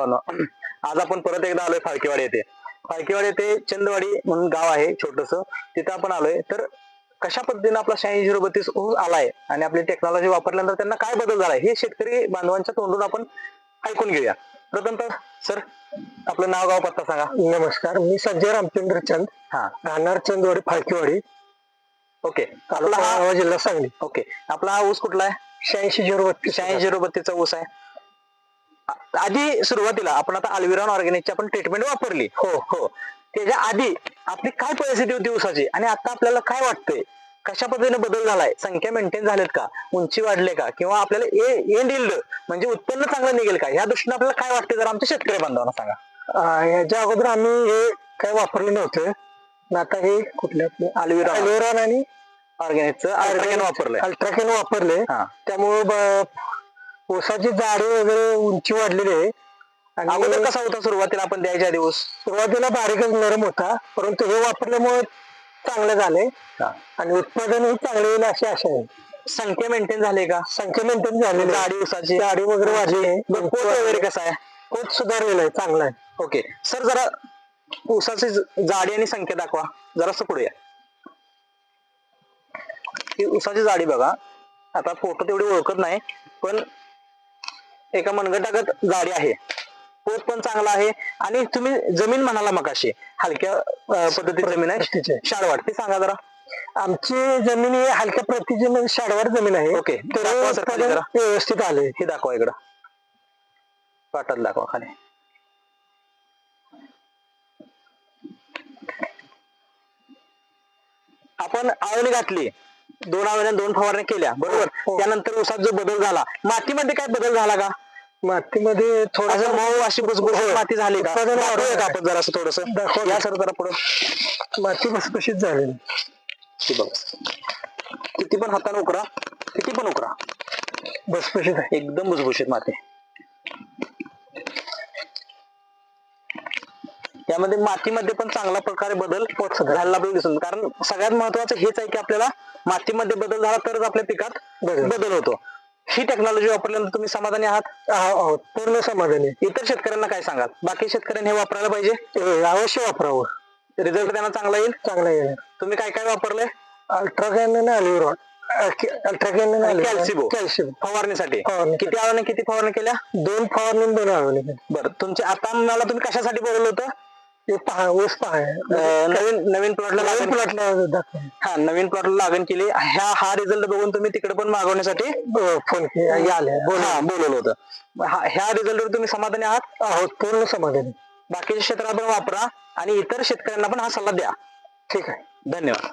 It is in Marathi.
बांधवांनो आज आपण परत एकदा आलोय फाळकेवाडी येथे. फाळकेवाडी येथे चंदवाडी म्हणून गाव आहे छोटस. तिथं आपण आलोय. तर कशा पद्धतीने आपला शहाऐंशी झिरो बत्तीस ऊस आलाय आणि आपली टेक्नॉलॉजी वापरल्यानंतर त्यांना काय बदल झालाय हे शेतकरी बांधवांच्या तोंडून आपण ऐकून घेऊया. प्रथम तर सर आपलं नाव गाव पत्ता सांगा. नमस्कार. मी संजय रामचंद्र चंद हा. राहणार चंदवाडी फाळकेवाडी. ओके. आपला हा जिल्हा सांगली. ओके. आपला हा ऊस कुठला आहे? शहाऐंशी झिरो बत्तीस. शहाऐंशी झिरो बत्तीसचा ऊस आहे. आधी सुरुवातीला आपण आता अल्विरॉन ऑर्गॅनिकची आपण ट्रीटमेंट वापरली. हो हो. त्याच्या आधी आपली काय परिस्थिती होती ऊसाची? आणि आता आपल्याला काय वाटतंय? कशा पद्धतीने बदल झालाय? संख्या मेंटेन झालेत का? उंची वाढले का? किंवा आपल्याला एंड इल्ड म्हणजे उत्पन्न चांगलं निघेल का? या दृष्टीने आपल्याला काय वाटते जर आमच्या शेतकरी बांधवांना सांगा. याच्या अगोदर आम्ही हे काय वापरलं नव्हतं. आता हे कुठले आपले? Alviron. अल्वेरॉन आणि ऑर्गॅनिकचं अल्ट्राकेन वापरलंय. अल्ट्राकेन वापरले. त्यामुळे ऊसाची जाडी वगैरे उंची वाढलेली आहे. अगोदर आणि कसा होता सुरुवातीला आपण द्यायच्या आधी ऊस? सुरुवातीला बारीकच नरम होता परंतु हे वापरल्यामुळे चांगलं झाले आणि उत्पादनही चांगले येईल अशी आशा आहे. संख्या मेंटेन झाली का? संख्या मेंटेन झालेली आहे. जाडी ऊसाची. जाडी वगैरे वाढली आहे. बरं, पोत वगैरे कसं आहे? पोत सुधारलेलं आहे चांगला आहे. ओके. सर जरा ऊसाची ज- जाडी आणि संख्या दाखवा. जरासं पुढे या. ही ऊसाची जाडी बघा. आता फोटो तेवढी ओळखत नाही पण एका मनगटागत जाडी आहे. पोत पण चांगला आहे आणि तुम्ही जमीन म्हणाला मगाशी हलक्या अं, पद्धतीची जमीन आहे. शाळवाट ती सांगा जरा. आमची जमीन ही हलक्या प्रतीची म्हणजे शाडवर जमीन आहे. ओके. तर दाखवा सर खाली उत्पादन जरा. व्यवस्थित आले हे दाखवा इकडं. पाटात दाखवा खाली. आपण आवणी घातली. दोन आवण्या दोन फवारण्या केल्या. बरोबर? हो. त्यानंतर ऊसात जो बदल झाला. मातीमध्ये काय बदल झाला का? मातीमध्ये थोडं मऊ अशी भुसभुशीत माती झाली का. आपण जरा थोडस. या सर जरा पुढं. माती झालेली. हे बघा. किती पण हाताने उकरा किती पण उकरा. भुसभुशीत आहे. एकदम भुसभुशीत माती. त्यामध्ये मातीमध्ये पण चांगला प्रकारे बदल झालेला आपल्याला दिसून. कारण सगळ्यात महत्वाचं हेच आहे की आपल्याला मातीमध्ये बदल झाला तरच आपल्या पिकात. बदल होतो. ही टेक्नॉलॉजी वापरल्यानंतर तुम्ही समाधानी आहात? आहो- आहोत. पूर्ण समाधानी. इतर शेतकऱ्यांना काय सांगाल? बाकी शेतकऱ्यांनी हे वापरायला पाहिजे? अवश्य वापरावं. रिझल्ट त्यांना चांगला येईल? चांगला येईल. तुम्ही काय काय वापरले अल्ट्राकॅन आणि आणि कॅल्सिबो कॅल्शियम फवारणीसाठी. फवारणी. किती आवडणे किती फवारणी केल्या? दोन फवारणी दोन आवडले बरं तुमचे आता मला तुम्ही कशासाठी बोलवलं होतं? हे पहा ऊस पहा. नवीन नवीन प्लॉटला नवीन लागण प्लॉटला हा नवीन प्लॉटला लागण केली. ह्या हा रिझल्ट बघून तुम्ही तिकडे पण मागवण्यासाठी फोन केला आले हा बोलवलं होतं. हा- ह्या रिझल्टवर तुम्ही समाधानी आहात? आहोत पूर्ण समाधानी. बाकीच्या क्षेत्रात पण वापरा आणि इतर शेतकऱ्यांना पण हा सल्ला द्या. ठीक आहे. धन्यवाद.